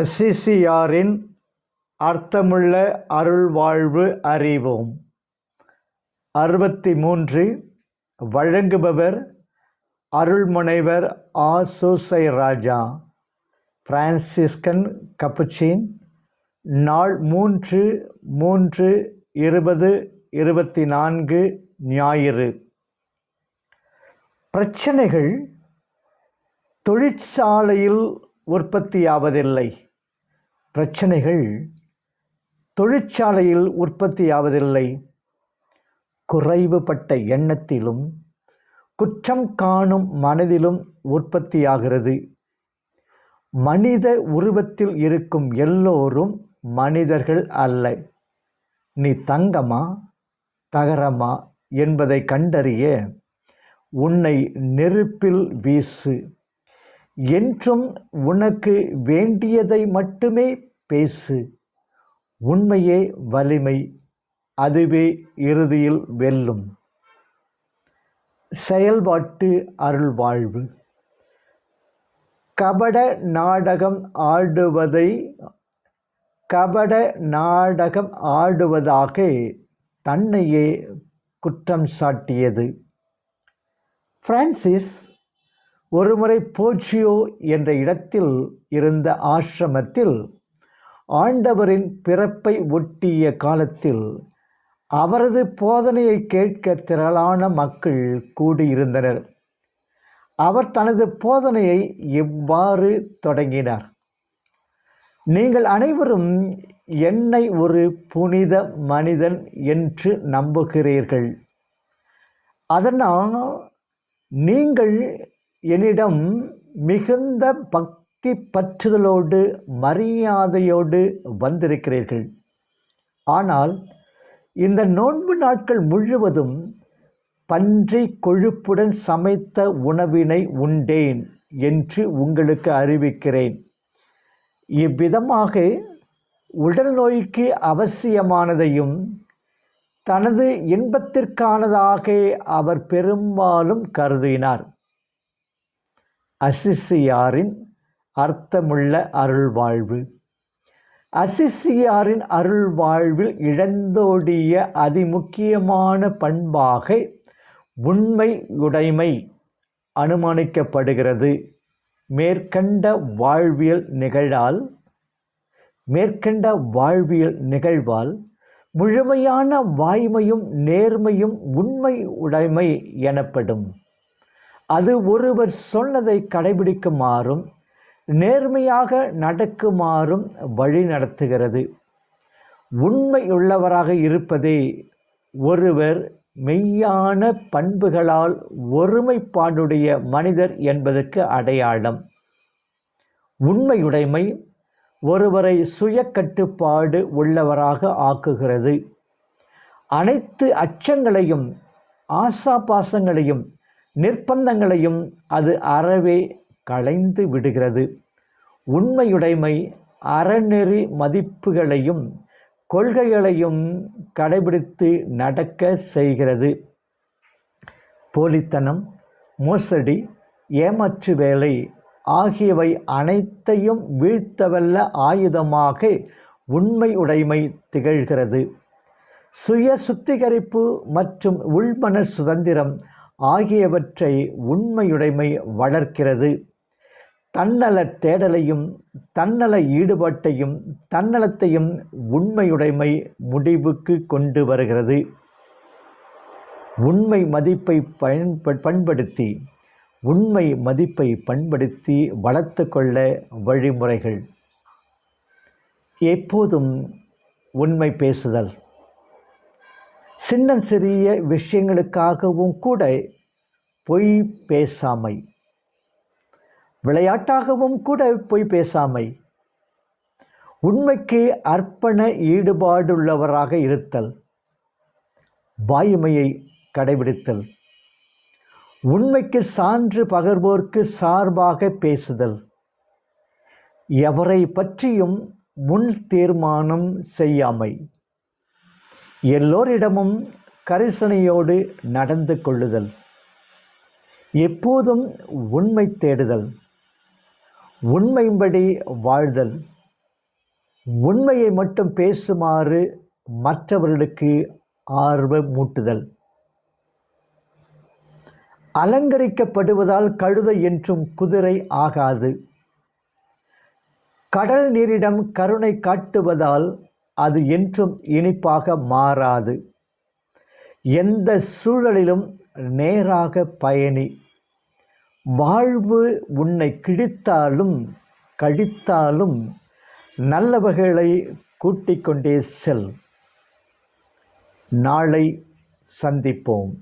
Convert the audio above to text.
அசிசியாரின் அர்த்தமுள்ள அருள்வாழ்வு அறிவோம். அறுபத்தி மூன்று வழங்குபவர் அருள்முனைவர் ஆ சூசை ராஜா. Franciscan Capuchin. நாள் மூன்று மூன்று இருபது இருபத்தி நான்கு ஞாயிறு. பிரச்சனைகள் தொழிற்சாலையில் உற்பத்தியாவதில்லை. பிரச்சனைகள் தொழிற்சாலையில் உற்பத்தியாவதில்லை குறைவுபட்ட எண்ணத்திலும் குற்றம் காணும் மனதிலும் உற்பத்தியாகிறது. மனித உருவத்தில் இருக்கும் எல்லோரும் மனிதர்கள் அல்ல. நீ தங்கமா தகரமா என்பதை கண்டறிய உன்னை நெருப்பில் வீசு. என்றும் உனக்கு வேண்டியதை மட்டுமே பேசு. உண்மையே வலிமை அதுவே இறுதியில் வெல்லும். செயல்பாட்டு அருள்வாழ்வு. கபட நாடகம் ஆடுவதை கபட நாடகம் ஆடுவதாக தன்னையே குற்றம் சாட்டியது. பிரான்சிஸ் ஒருமுறை போச்சியோ என்ற இடத்தில் இருந்த ஆசிரமத்தில் ஆண்டவரின் பிறப்பை ஒட்டிய காலத்தில் அவரது போதனையை கேட்க திரளான மக்கள் கூடியிருந்தனர். அவர் தனது போதனையை இவ்வாறு தொடங்கினார். நீங்கள் அனைவரும் என்னை ஒரு புனித மனிதன் என்று நம்புகிறீர்கள். அதனால் நீங்கள் என்னிடம் மிகுந்த பக்தி பற்றுதலோடு மரியாதையோடு வந்திருக்கிறீர்கள். ஆனால் இந்த நோன்பு நாட்கள் முழுவதும் பன்றி கொழுப்புடன் சமைத்த உணவினை உண்டேன் என்று உங்களுக்கு அறிவிக்கிறேன். இவ்விதமாக உடல் நோய்க்கு அவசியமானதையும் தனது இன்பத்திற்கானதாக அவர் பெரும்பாலும் கருதினார். அசிசியாரின் அர்த்தமுள்ள அருள்வாழ்வு. அசிசியாரின் அருள்வாழ்வில் இழந்தோடிய அதிமுக்கியமான பண்பாக உண்மை உடைமை அனுமானிக்கப்படுகிறது. மேற்கண்ட வாழ்வியல் நிகழால் மேற்கண்ட வாழ்வியல் நிகழ்வால் முழுமையான வாய்மையும் நேர்மையும் உண்மை உடைமை எனப்படும். அது ஒருவர் சொன்னதை கடைபிடிக்குமாறும் நேர்மையாக நடக்குமாறும் வழி நடத்துகிறது. உண்மையுள்ளவராக இருப்பதே ஒருவர் மெய்யான பண்புகளால் ஒருமைப்பாடுடைய மனிதர் என்பதற்கு அடையாளம். உண்மையுடைமை ஒருவரை சுய கட்டுப்பாடு உள்ளவராக ஆக்குகிறது. அனைத்து அச்சங்களையும் ஆசாபாசங்களையும் நிர்பந்தங்களையும் அது அறவே களைந்து விடுகிறது. உண்மையுடைமை அறநெறி மதிப்புகளையும் கொள்கைகளையும் கடைபிடித்து நடக்க செய்கிறது. போலித்தனம் மோசடி ஏமாற்று வேலை ஆகியவை அனைத்தையும் வீழ்த்தவல்ல ஆயுதமாக உண்மை உடைமை திகழ்கிறது. சுய சுத்திகரிப்பு மற்றும் உள்மன சுதந்திரம் ஆகியவற்றை உண்மையுடைமை வளர்க்கிறது. தன்னல தேடலையும் தன்னல ஈடுபாட்டையும் தன்னலத்தையும் உண்மையுடைமை முடிவுக்கு கொண்டு வருகிறது. உண்மை மதிப்பை பயன்ப பண்படுத்தி உண்மை மதிப்பை பண்படுத்தி வளர்த்து கொள்ள வழிமுறைகள். எப்போதும் உண்மை பேசுதல். சின்ன சிறிய விஷயங்களுக்காகவும் கூட பொய் பேசாமை. விளையாட்டாகவும் கூட பொய் பேசாமை. உண்மைக்கு அர்ப்பண ஈடுபாடுள்ளவராக இருத்தல். வாய்மையை கடைபிடித்தல். உண்மைக்கு சான்று பகர்வோர்க்கு சார்பாக பேசுதல். எவரை பற்றியும் முன் தீர்மானம் செய்யாமை. எல்லோரிடமும் கரிசனையோடு நடந்து கொள்ளுதல். எப்போதும் உண்மை தேடுதல். உண்மையின்படி வாழ்தல். உண்மையை மட்டும் பேசுமாறு மற்றவர்களுக்கு ஆர்வம் மூட்டுதல். அலங்கரிக்கப்படுவதால் கழுதை என்றும் குதிரை ஆகாது. கடல் நீரிடம் கருணை காட்டுவதால் அது என்றும் இனிப்பாக மாறாது. எந்த சூழலிலும் நேராக பயணி. வாழ்வு உன்னை கிழித்தாலும் கழித்தாலும் நல்லவர்களை கூட்டிக் கொண்டே செல். நாளை சந்திப்போம்.